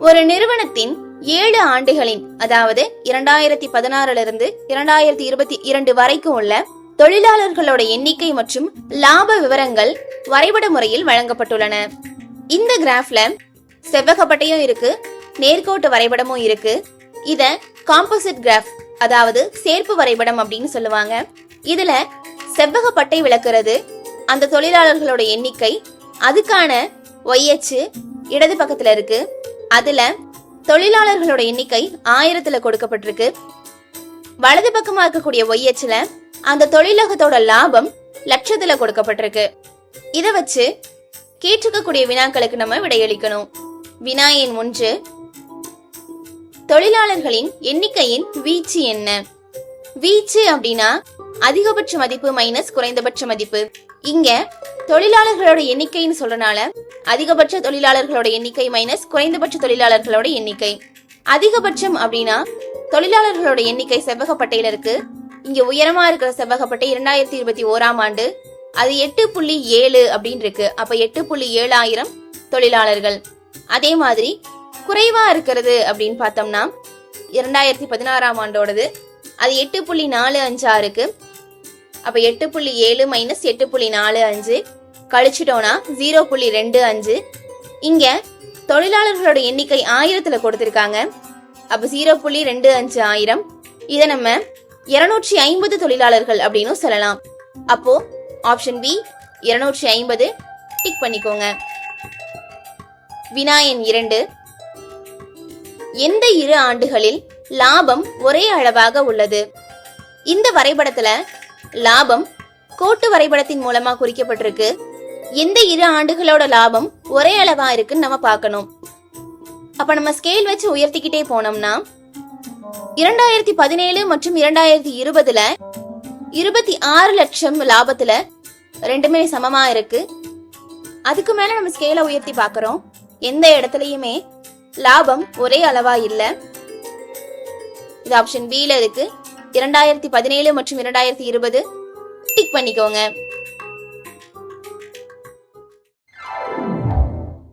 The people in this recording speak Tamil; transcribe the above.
ஒரு நிறுவனத்தின் ஏழு ஆண்டுகளின் அதாவது இரண்டாயிரத்தி பதினாறுல இருந்து இரண்டாயிரத்தி இருபத்தி இரண்டு வரைக்கும் உள்ள தொழிலாளர்களோட எண்ணிக்கை மற்றும் லாப விவரங்கள் வரைபட முறையில் வழங்கப்பட்டுள்ளன. இந்த கிராஃப்ல செவ்வகப்பட்டையும் இருக்கு நேர்கோட்டு வரைபடமும் இருக்கு. இத காம்போசிட் கிராஃப் அதாவது சேர்ப்பு வரைபடம் அப்படின்னு சொல்லுவாங்க. இதுல செவ்வகப்பட்டை விளக்குறது அந்த தொழிலாளர்களோட எண்ணிக்கை அதுக்கான ஒய்யச்சு இடது பக்கத்துல இருக்கு. அதுல தொழிலாளர்களோட எண்ணிக்கை ஆயிரத்துல கொடுக்கப்பட்டிருக்கு. வலது பக்கமா இருக்கக்கூடிய ஒய்யச்சுல அந்த தொழிலகத்தோட லாபம் லட்சத்துல கொடுக்கப்பட்டிருக்கு. இத வச்சு கேட்டிருக்கக்கூடிய வினாக்களுக்கு நம்ம விடையளிக்கணும். வினா எண் ஒன்று. தொழிலாளர்களின் எண்ணிக்கையின் வீச்சு என்ன? வீச்சு அப்படின்னா அதிகபட்ச மதிப்பு மைனஸ் குறைந்தபட்ச மதிப்பு. இங்க தொழிலாளர்களோட எண்ணிக்கைன்னு சொல்றனால அதிகபட்ச தொழிலாளர்களோட எண்ணிக்கை மைனஸ் குறைந்தபட்ச தொழிலாளர்களோட எண்ணிக்கை. அதிகபட்சம் அப்படின்னா தொழிலாளர்களோட எண்ணிக்கை செவ்வகப்பட்டையில இருக்கு இங்க உயரமா இருக்கிற செவ்வகப்பட்டை இரண்டாயிரத்தி இருபத்தி ஓராம் ஆண்டு அது எட்டு புள்ளி ஏழு அப்படின்னு இருக்கு அப்ப எட்டு புள்ளி ஏழாயிரம் தொழிலாளர்கள். அதே மாதிரி குறைவா இருக்கிறது அப்படின்னு பார்த்தோம்னா இரண்டாயிரத்தி பதினாறாம் ஆண்டோடது அது எட்டு புள்ளி நாலு அஞ்சா இருக்கு அப்ப எட்டு புள்ளி ஏழு மைனஸ் எட்டு புள்ளி நாலு அஞ்சு கழிச்சிட்டோம்னா ஜீரோ புள்ளி ரெண்டு அஞ்சு. இங்க தொழிலாளர்களோட எண்ணிக்கை ஆயிரத்துல கொடுத்திருக்காங்க. அப்ப ஜீரோ புள்ளி ரெண்டு அஞ்சு ஆயிரம். இதை நம்ம இருநூற்றி ஐம்பது தொழிலாளர்கள் அப்படின்னு சொல்லலாம். அப்போ ஆப்ஷன் பி இருநூற்றி ஐம்பது. டிக் பண்ணிக்கோங்க. வினாயன் இரண்டு. எந்த இரு ஆண்டுகளில் லாபம் ஒரே அளவாக உள்ளது? இந்த வரைபடத்துல லாபம் கோட்டு வரைபடத்தின் மூலமா குறிக்கப்பட்டிருக்கு. எந்த இரு ஆண்டுகளோட லாபம் ஒரே அளவா இருக்குன்னு நம்ம பார்க்கணும். அப்ப நம்ம ஸ்கேல் வச்சு உயர்த்திக்கிட்டே போனோம்னா இரண்டாயிரத்தி பதினேழு மற்றும் இரண்டாயிரத்தி இருபதுல இருபத்தி ஆறு லட்சம் லாபத்துல ரெண்டுமே சமமா இருக்கு. அதுக்கு மேல நம்ம ஸ்கேலை உயர்த்தி பாக்குறோம் எந்த இடத்துலயுமே லாபம் ஒரே அளவா இல்ல. இது ஆப்ஷன் பில இருக்கு. இரண்டாயிரத்தி பதினேழு மற்றும் இரண்டாயிரத்தி இருபது. டிக் பண்ணிக்கோங்க.